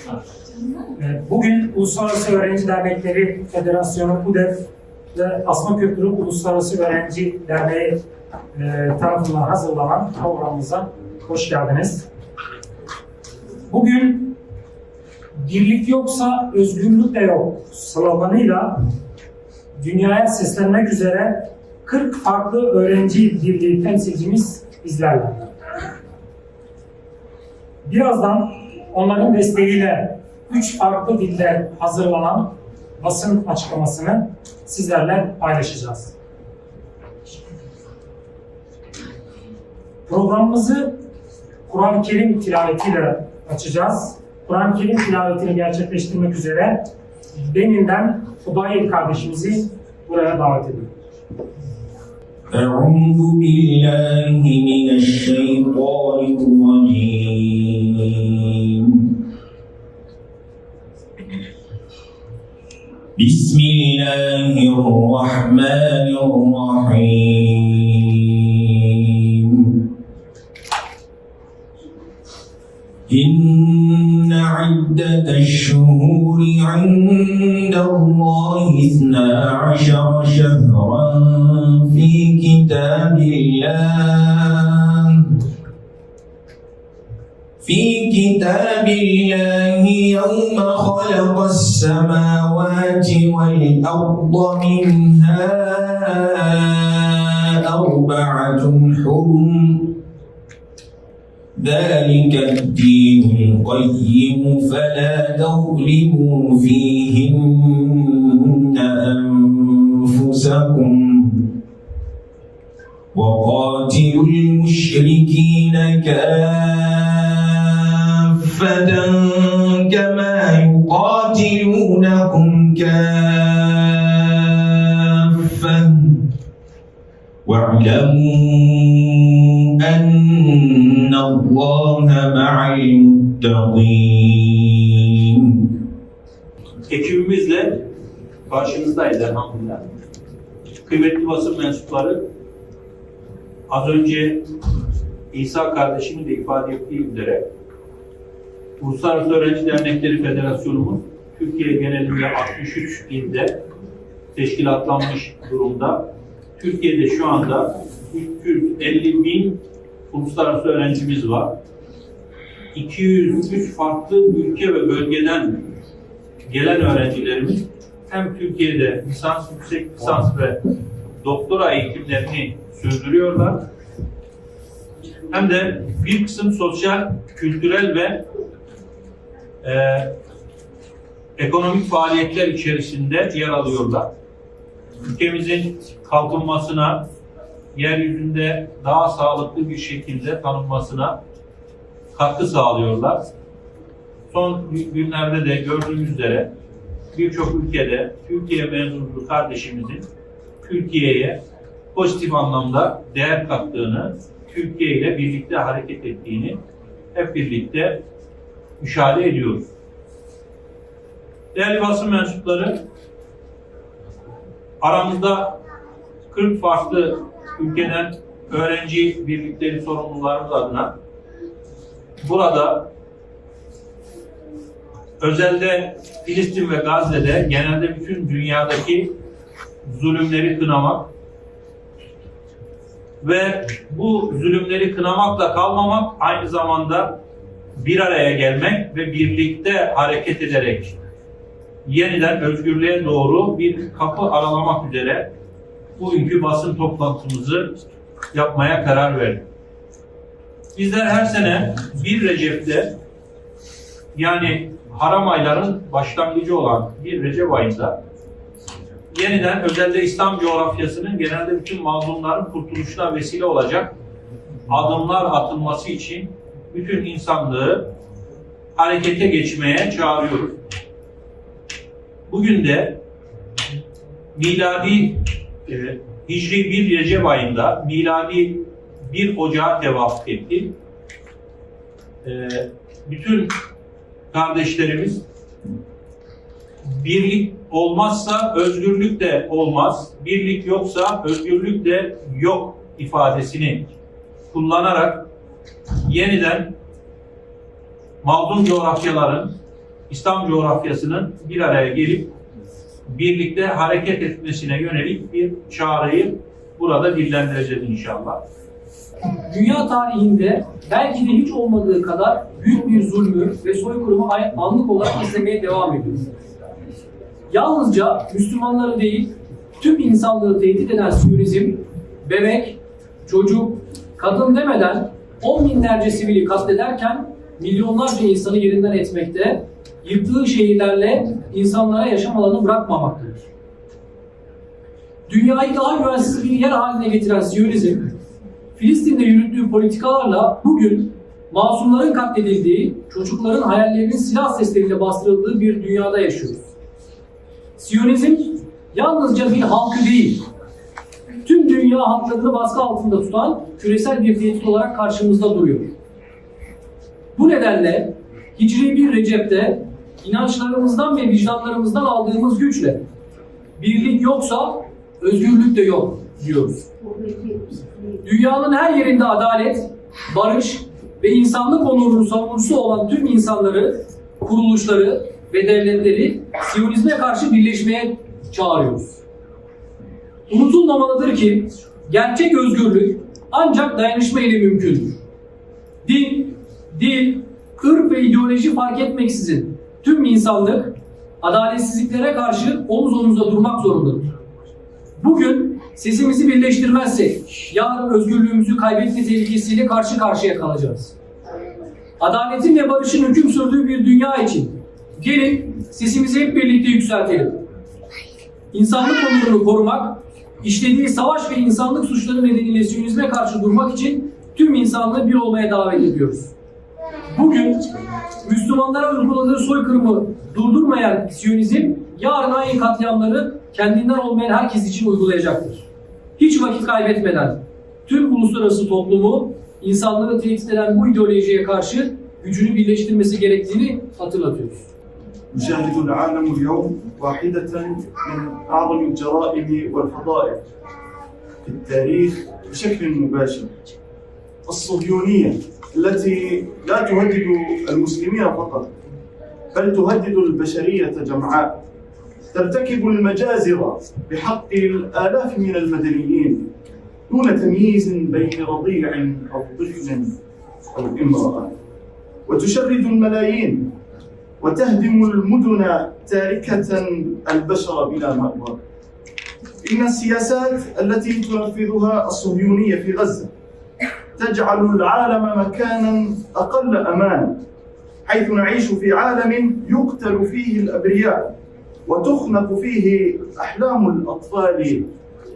Ee, Bugün Uluslararası Öğrenci Dernekleri Federasyonu UDEF ve Asma Kültürü Uluslararası Öğrenci Derneği e, tarafından hazırlanan programımıza hoş geldiniz. Bugün birlik yoksa özgürlük de yok sloganıyla dünyaya seslenmek üzere 40 farklı öğrenci birliği temsilcimiz bizlerle. Birazdan onların desteğiyle üç farklı dilde hazırlanan basın açıklamasını sizlerle paylaşacağız. Programımızı Kur'an-ı Kerim tilavetiyle açacağız. Kur'an-ı Kerim tilavetini gerçekleştirmek üzere Benin'den Hudayl kardeşimizi buraya davet ediyorum. أعوذ بالله من الشيطان الرجيم بسم الله الرحمن الرحيم. إن عدة الشهور عند الله اثنا عشر شهرا في كتاب الله. في كتاب الله يوم خلق السماوات والأرض منها أربعة حرم. ذلك الدين القيم فلا تظلموا فيهن أنفسكم. وقاتلوا المشركين كافة كما يقاتلونكم كافة واعلموا أن الله مع المتقين ekibimizle karşınızdayız elhamdülillah. Kıymetli basın mensupları, az önce İsa kardeşimin de ifade ettiği üzere Uluslararası Öğrenci Dernekleri Federasyonumuz Türkiye genelinde 63 ilde teşkilatlanmış durumda. Türkiye'de şu anda 350 bin uluslararası öğrencimiz var. 203 farklı ülke ve bölgeden gelen öğrencilerimiz hem Türkiye'de lisans, yüksek lisans ve doktora eğitimlerini sürdürüyorlar. Hem de bir kısım sosyal, kültürel ve e, ekonomik faaliyetler içerisinde yer alıyorlar. Ülkemizin kalkınmasına, yeryüzünde daha sağlıklı bir şekilde tanınmasına katkı sağlıyorlar. Son günlerde de gördüğümüz üzere birçok ülkede Türkiye mezunu kardeşimizin Türkiye'ye pozitif anlamda değer kattığını, Türkiye ile birlikte hareket ettiğini hep birlikte müşahede ediyoruz. Değerli basın mensupları, aramızda 40 farklı ülkeden öğrenci birlikleri sorumlularımız adına burada özelde Filistin ve Gazze'de genelde bütün dünyadaki zulümleri kınamak ve bu zulümleri kınamakla kalmamak aynı zamanda bir araya gelmek ve birlikte hareket ederek yeniden özgürlüğe doğru bir kapı aralamak üzere bugünkü basın toplantımızı yapmaya karar verdik. Bizler her sene 1 Recep'te yani haram ayların başlangıcı olan bir Recep ayında yeniden özelde İslam coğrafyasının genelde bütün mazlumların kurtuluşuna vesile olacak adımlar atılması için bütün insanlığı harekete geçmeye çağırıyoruz. Bugün de miladi e, Hicri 1 Recep ayında miladi 1 Ocağı tevafuk etti. E, bütün kardeşlerimiz birlik olmazsa özgürlük de olmaz. Birlik yoksa özgürlük de yok ifadesini kullanarak yeniden mazlum coğrafyaların İslam coğrafyasının bir araya gelip birlikte hareket etmesine yönelik bir çağrıyı burada dillendireceğiz inşallah. dünya tarihinde belki de hiç olmadığı kadar büyük bir zulmü ve soykırımı anlık olarak izlemeye devam ediyoruz. Yalnızca Müslümanları değil, tüm insanlığı tehdit eden Siyonizm, bebek, çocuk, kadın demeden on binlerce sivili katlederken milyonlarca insanı yerinden etmekte, yıktığı şehirlerle insanlara yaşam alanı bırakmamaktadır. Dünyayı daha güvensiz bir yer haline getiren Siyonizm, Filistin'de yürüttüğü politikalarla bugün masumların katledildiği, çocukların hayallerinin silah sesleriyle bastırıldığı bir dünyada yaşıyoruz. Siyonizm yalnızca bir halkı değil, tüm dünya halklarını baskı altında tutan küresel bir tehdit olarak karşımızda duruyor. Bu nedenle Hicri bir Recep'te inançlarımızdan ve vicdanlarımızdan aldığımız güçle birlik yoksa özgürlük de yok diyoruz. Dünyanın her yerinde adalet, barış ve insanlık onurunun savunucusu olan tüm insanları, kuruluşları ve devletleri Siyonizme karşı birleşmeye çağırıyoruz. Unutulmamalıdır ki gerçek özgürlük ancak dayanışma ile mümkündür. Din, dil, ırk ve ideoloji fark etmeksizin tüm insanlık adaletsizliklere karşı omuz omuza durmak zorundadır. Bugün sesimizi birleştirmezsek yarın özgürlüğümüzü kaybetme tehlikesiyle karşı karşıya kalacağız. Adaletin ve barışın hüküm sürdüğü bir dünya için gelin sesimizi hep birlikte yükseltelim. İnsanlık onurunu korumak, işlediği savaş ve insanlık suçları nedeniyle Siyonizme karşı durmak için tüm insanlığı bir olmaya davet ediyoruz. Bugün Müslümanlara uyguladığı soykırımı durdurmayan Siyonizm yarın aynı katliamları kendinden olmayan herkes için uygulayacaktır. Hiç vakit kaybetmeden tüm uluslararası toplumu insanlığı tehdit eden bu ideolojiye karşı gücünü birleştirmesi gerektiğini hatırlatıyoruz. يشاهد العالم اليوم واحدة من أعظم الجرائم والفضائح في التاريخ بشكل مباشر. الصهيونية التي لا تهدد المسلمين فقط بل تهدد البشرية جمعاء. ترتكب المجازر بحق الآلاف من المدنيين دون تمييز بين رضيع أو طفل أو امرأة. وتشرد الملايين وتهدم المدن تاركة البشر بلا مأوى. إن السياسات التي تنفذها الصهيونية في غزة تجعل العالم مكانا أقل أمانا حيث نعيش في عالم يقتل فيه الأبرياء وتخنق فيه أحلام الأطفال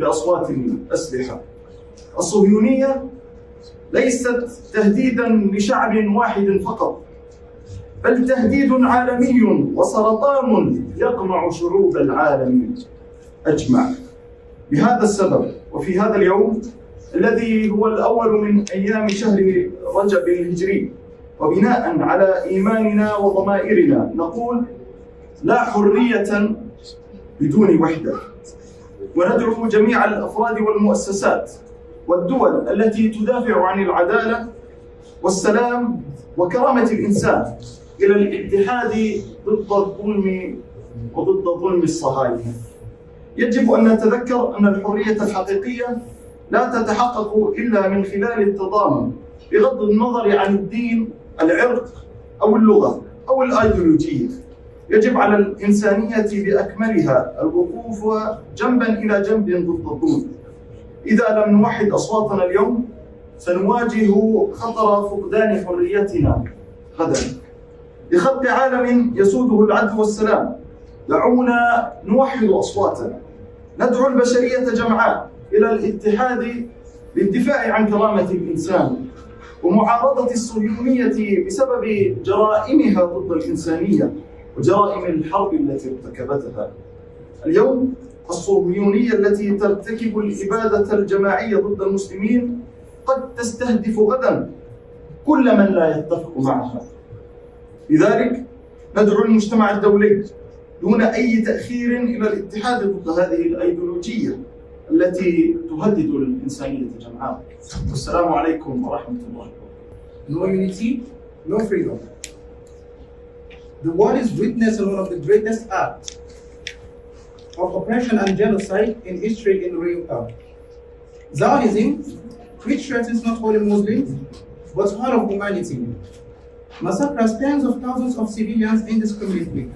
بأصوات الأسلحة الصهيونية ليست تهديدا لشعب واحد فقط بل تهديد عالمي وسرطان يقمع شعوب العالم أجمع. بهذا السبب وفي هذا اليوم الذي هو الأول من أيام شهر رجب الهجري وبناء على إيماننا وضمائرنا نقول لا حرية بدون وحدة وندعو جميع الأفراد والمؤسسات والدول التي تدافع عن العدالة والسلام وكرامة الإنسان إلى الاتحاد ضد الظلم وضد ظلم الصهاينة. يجب أن نتذكر أن الحرية الحقيقية لا تتحقق إلا من خلال التضامن بغض النظر عن الدين، العرق أو اللغة أو الأيديولوجية. يجب على الإنسانية بأكملها الوقوف جنبا إلى جنب ضد الظلم. إذا لم نوحد أصواتنا اليوم سنواجه خطر فقدان حريتنا غدا. لخلق عالم يسوده العدل والسلام. دعونا نوحد أصواتنا. ندعو البشرية جمعاء إلى الاتحاد للدفاع عن كرامة الإنسان ومعارضة الصهيونية بسبب جرائمها ضد الإنسانية وجرائم الحرب التي ارتكبتها. اليوم الصهيونية التي ترتكب الاباده الجماعية ضد المسلمين قد تستهدف غدا كل من لا يتفق معها. لذلك ندعو المجتمع الدولي دون اي تاخير إلى الاتحاد ضد هذه الايديولوجيه التي تهدد الانسانيه جمعاء والسلام عليكم ورحمه الله No unity, no freedom. the world is witnessing one of the greatest acts of oppression and genocide in history in real time. Zionism, which threatens not only Muslims, but all of humanity, massacres tens of thousands of civilians indiscriminately,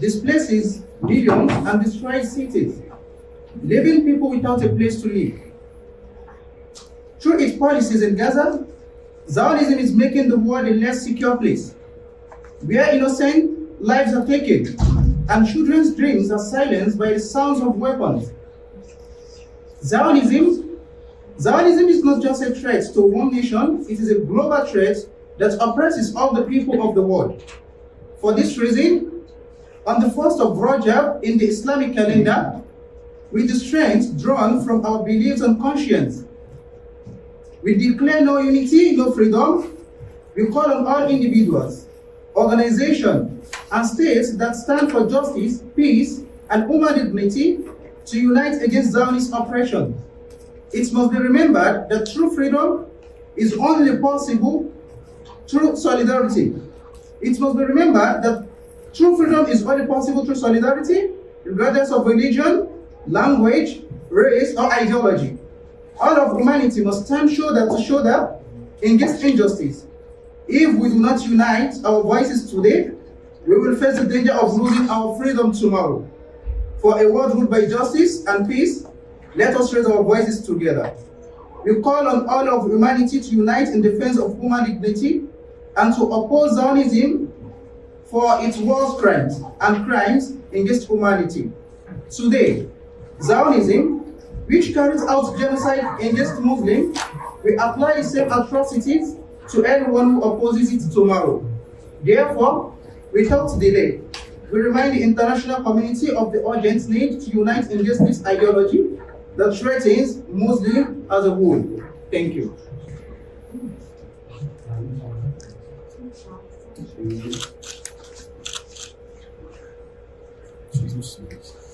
displaces millions and destroys cities, leaving people without a place to live. Through its policies in Gaza, Zionism is making the world a less secure place, where innocent lives are taken and children's dreams are silenced by the sounds of weapons. Zionism, Zionism is not just a threat to one nation, it is a global threat that oppresses all the people of the world. For this reason, on the 1st of Rajab in the Islamic calendar, with the strength drawn from our beliefs and conscience, we declare no unity, no freedom. We call on all individuals, organizations, and states that stand for justice, peace, and human dignity to unite against Zionist oppression. It must be remembered that true freedom is only possible through solidarity. It must be remembered that true freedom is only possible through solidarity, regardless of religion, language, race, or ideology. All of humanity must stand shoulder to shoulder against injustice. If we do not unite our voices today, we will face the danger of losing our freedom tomorrow. For a world ruled by justice and peace, let us raise our voices together. We call on all of humanity to unite in defense of human dignity and to oppose Zionism for its war crimes and crimes against humanity. Today, Zionism, which carries out genocide against Muslims, will apply the same atrocities to anyone who opposes it tomorrow. Therefore, without delay, we remind the international community of the urgent need to unite against this ideology that threatens Muslims as a whole. Thank you. Seis, seis no seis.